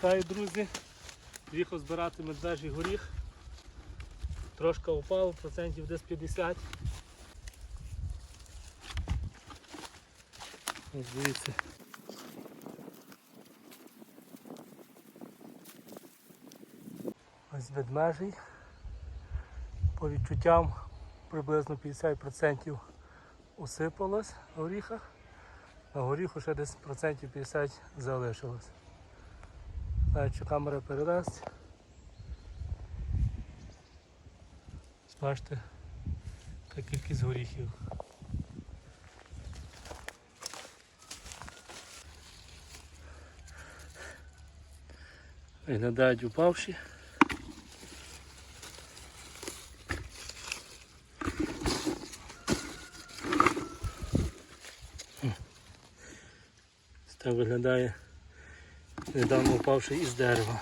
Вітаю, друзі. Приїхав збирати медвежий горіх. Трошки упав, процентів десь 50. Ось дивіться. Ось ведмежий. По відчуттям приблизно 50% усипалось в горіхах. На горіху ще десь процентів 50 залишилось. Знаю, камера передасть. Бачите, та кількість горіхів. Виглядають упавші. Так виглядає недавно упавший із дерева.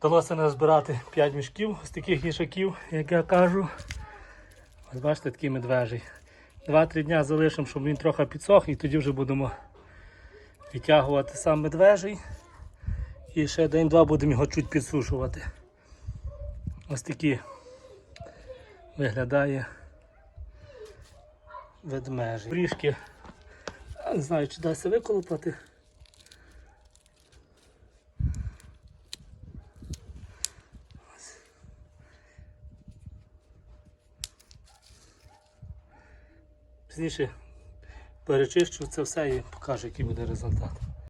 Вдалося назбирати 5 мішків з таких їжаків, як я кажу. Ось бачите, такий медвежий. Два-три дня залишимо, щоб він трохи підсох, і тоді вже будемо відтягувати сам медвежий. І ще день-два будемо його чуть підсушувати. Ось такі виглядає ведмежий. Брішки, не знаю, чи дасть виколупати. Пізніше перечищу це все і покажу, який буде результат.